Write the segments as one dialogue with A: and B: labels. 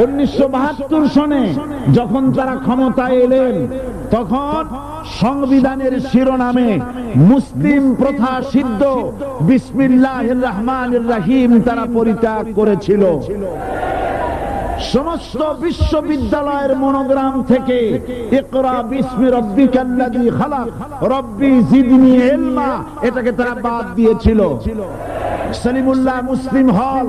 A: উনিশশো বাহাত্তর সনে যখন তারা ক্ষমতায় এলেন, তখন সংবিধানের শিরোনামে মুসলিম প্রথা সিদ্ধ বিসমিল্লাহ রহমান রাহিম তারা পরিত্যাগ করেছিল। সমস্ত বিশ্ববিদ্যালয়ের মনোগ্রাম থেকে এটাকে তারা বাদ দিয়েছিল। সলিমুল্লাহ মুসলিম হল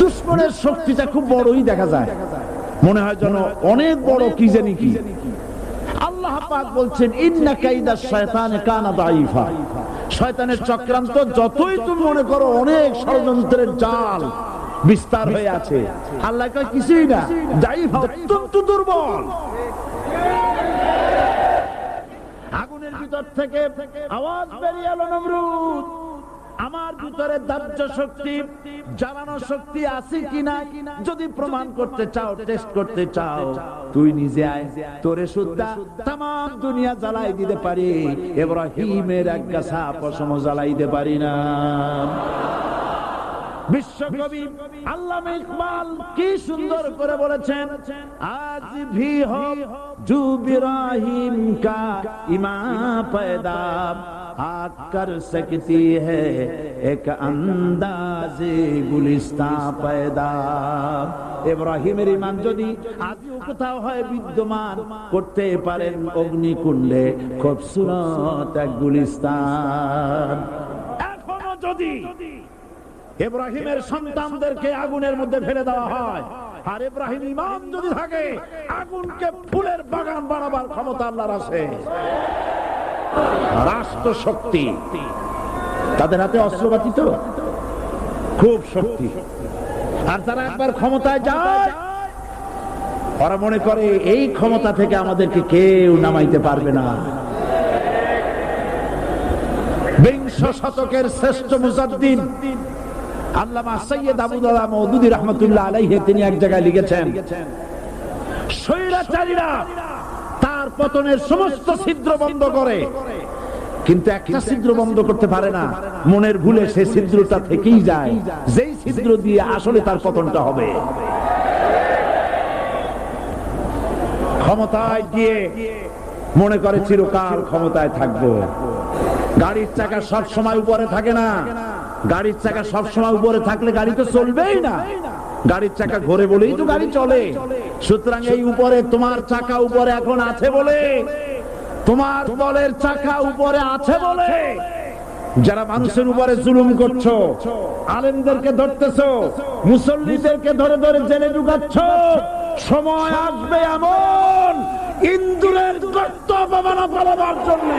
A: দুশ্মনের শক্তিটা খুব বড়ই দেখা যায়। মনে হয় যেন অনেক বড় কি জানি কি। আল্লাহ পাক বলছেন, ইন্না কাইদা শয়তানে কানা দাইফা শয়তানের চক্রান্ত যতই তুমি মনে করো অনেক ষড়যন্ত্রের জাল, বিস্তার হয়ে আছে। আল্লাহ কয়, কিছুই না। দাইফা অত্যন্ত দুর্বল। আগুনের ভিতর থেকে আওয়াজ বেরিয়ে এলো নমরুদ। আমার ভিতরে দাহ্য শক্তি জ্বালানো শক্তি আছে কিনা, যদি প্রমাণ করতে চাও টেস্ট করতে চাও, তুই নিজে আয়, তোরে সুদ্ধা তাম দুনিয়া জ্বালাই দিতে পারি, এব্রাহিমের এক গাছা পশম জ্বালাই দিতে পারি না। বিশ্বকবি আল্লামা ইকবাল কি সুন্দর করে বলেছেন, আজ ভি হো জু বিরাহিম কা ইমা पैदा آگ کر سکتی ہے ایک انداز گلستان پیدا এব্রাহিমের ইমান যদি আজও কোথাও হয় বিদ্যমান করতে পারেন অগ্নিকুণ্ডে খুব সুরত এক গুলিস্তান এখনও যদি এব্রাহিমের সন্তানদেরকে আগুনের মধ্যে ফেলে দেওয়া হয় আর ইব্রাহিম ইমান যদি থাকে আগুনকে ফুলের বাগান বানাবার ক্ষমতা আল্লাহর আছে রাষ্ট্র শক্তি তাদের হাতে অস্ত্রপাতি তো? খুব শক্তি। আর তারা একবার ক্ষমতায় যায়, ওরা মনে করে এই ক্ষমতা থেকে আমাদেরকে কেউ নামাইতে পারবে না। বিংশ শতকের শ্রেষ্ঠ মুজাদ্দিন আল্লামা সৈয়দ আবুদুল্লাহ মওদুদি রহমতুল্লাহ আলাইহি তিনি এক জায়গায় লিখেছেন, স্বৈরাচারীরা পতনের সমস্ত ছিদ্র বন্ধ করে। কিন্তু একটা ছিদ্র বন্ধ করতে পারে না। মনের ভুলে সে ছিদ্রটা থেকেই যায়। যেই ছিদ্র দিয়ে আসলে তার পতনটা হবে। ক্ষমতায় গিয়ে মনে করে চিরকাল ক্ষমতায় থাকব। গাড়ির চাকা সব সময় উপরে থাকে না। গাড়ির চাকা সব সময় উপরে থাকলে গাড়ি তো চলবেই না। গাড়ির চাকা ঘোরে বলেই তো গাড়ি চলে। সুতরাং এই উপরে তোমার চাকা উপরে এখন আছে বলে। তোমার দলের চাকা উপরে আছে বলে। যারা মানুষের উপরে জুলুম করছ, আলেমদেরকে ধরতেছো, মুসল্লিদেরকে ধরে ধরে জেলে ঢুকাচ্ছ, সময় আসবে এমন ইন্দুরের রক্ত অপমানা পালাবার জন্য।